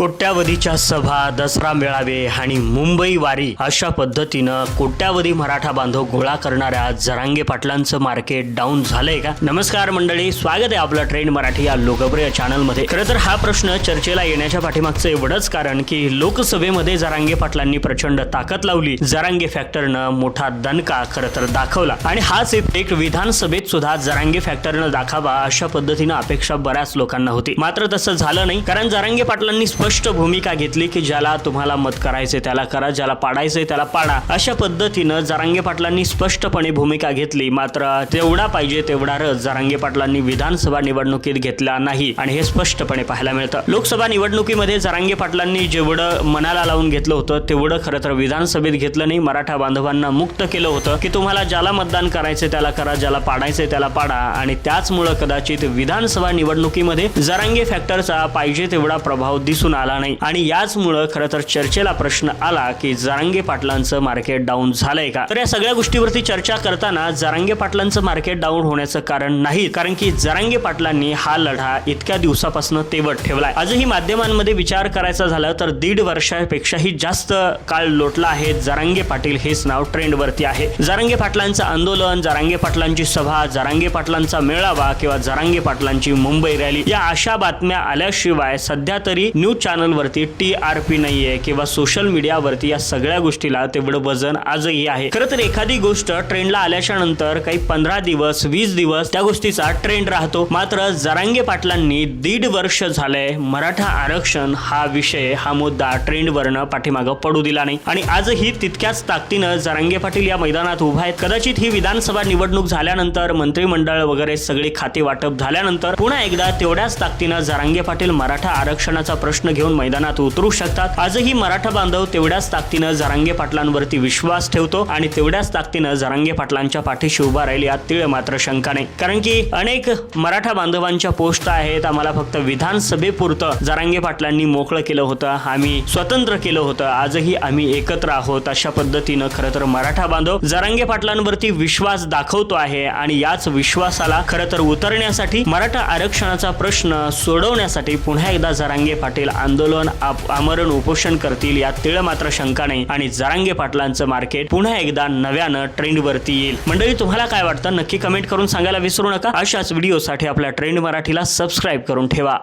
कोट्यावधीच्या सभा दसरा मेळावे आणि मुंबई वारी अशा पद्धतीनं कोट्यावधी मराठा बांधव गोळा करणाऱ्या जरांगे पाटलांचं मार्केट डाऊन झालंय का? नमस्कार मंडळी स्वागत आहे आपलं ट्रेंड मराठी या लोकप्रिय चॅनलमध्ये खरं तर हा प्रश्न चर्चेला येण्याच्या पाठीमागचं एवढंच कारण की लोकसभेमध्ये जरांगे पाटलांनी प्रचंड ताकद लावली. जरांगे फॅक्टरनं मोठा दणका खरं तर दाखवला. आणि हाच एक विधानसभेत सुद्धा जरांगे फॅक्टरनं दाखावा अशा पद्धतीनं अपेक्षा बऱ्याच लोकांना होती. मात्र तसं झालं नाही कारण जरांगे पाटलांनी स्पष्ट भूमिका घेतली की ज्याला तुम्हाला मत करायचंय त्याला करा ज्याला पाडायचंय त्याला पाडा. अशा पद्धतीनं जरांगे पाटलांनी स्पष्टपणे भूमिका घेतली. मात्र तेवढा पाहिजे तेवढा रस जरांगे पाटलांनी विधानसभा निवडणुकीत घेतला नाही आणि हे स्पष्टपणे पाहायला मिळतं. लोकसभा निवडणुकीमध्ये जरांगे पाटलांनी जेवढं मनाला लावून घेतलं होतं तेवढं खरं तर विधानसभेत घेतलं नाही. मराठा बांधवांना मुक्त केलं होतं की तुम्हाला ज्याला मतदान करायचं त्याला करा ज्याला पाडायचंय त्याला पाडा. आणि त्याचमुळं कदाचित विधानसभा निवडणुकीमध्ये जरांगे फॅक्टरचा पाहिजे तेवढा प्रभाव दिसून आला नाही. आणि याचमुळं खरं तर चर्चेला प्रश्न आला की जरांगे पाटलांचं मार्केट डाऊन झालंय का? तर या सगळ्या गोष्टीवरती चर्चा करताना जरांगे पाटलांचं मार्केट डाऊन होण्याचं कारण नाही कारण की जरांगे पाटलांनी हा लढा इतक्या दिवसापासून तेवट ठेवलाय. आजही माध्यमांमध्ये विचार करायचा झाला तर दीड वर्षापेक्षाही जास्त काळ लोटला आहे. जरांगे पाटील हेच नाव ट्रेंडवरती आहे. जरांगे पाटलांचं आंदोलन जरांगे पाटलांची सभा जरांगे पाटलांचा मेळावा किंवा जरांगे पाटलांची मुंबई रॅली या अशा बातम्या आल्याशिवाय सध्या तरी न्यूज चॅनलवरती टी आर पी नाहीये किंवा सोशल मीडियावरती या सगळ्या गोष्टीला तेवढं वजन आजही आहे. खरं तर एखादी गोष्ट ट्रेंडला आल्याच्यानंतर काही पंधरा दिवस वीस दिवस त्या गोष्टीचा ट्रेंड राहतो. मात्र जरांगे पाटलांनी दीड वर्ष झालंय मराठा आरक्षण हा विषय हा मुद्दा ट्रेंडवरनं पाठीमागं पडू दिला नाही. आणि आजही तितक्याच ताकदीनं जरांगे पाटील या मैदानात उभा आहेत. कदाचित ही विधानसभा निवडणूक झाल्यानंतर मंत्रिमंडळ वगैरे सगळी खाती वाटप झाल्यानंतर पुन्हा एकदा तेवढ्याच ताकदीनं जरांगे पाटील मराठा आरक्षणाचा प्रश्न घेऊन मैदानात उतरू शकतात. आजही मराठा बांधव तेवढ्याच ताकदीनं जरांगे पाटलांवरती विश्वास ठेवतो आणि तेवढ्याच ताकदीनं जरांगे पाटलांच्या पाठीशी उभा राहील यात तीळ मात्र शंका नाही कारण की अनेक मराठा बांधवांच्या पोस्ट आहेत. आम्हाला फक्त विधानसभेपुरतं जरांगे पाटलांनी मोकळं केलं होतं. आम्ही स्वतंत्र केलं होतं. आजही आम्ही एकत्र आहोत अशा पद्धतीनं खरं तर मराठा बांधव जरांगे पाटलांवरती विश्वास दाखवतो आहे आणि याच विश्वासाला खरं तर उतरण्यासाठी मराठा आरक्षणाचा प्रश्न सोडवण्यासाठी पुन्हा एकदा जरांगे पाटील आंदोलन आप- आमरण उपोषण करतील यात तिळ मात्र शंका नाही आणि जरांगे पाटलांचं मार्केट पुन्हा एकदा नव्यानं ट्रेंडवरती येईल. मंडळी तुम्हाला काय वाटतं? नक्की कमेंट करून सांगायला विसरू नका. अशाच व्हिडिओसाठी आपल्या ट्रेंड मराठीला सबस्क्राईब करून ठेवा.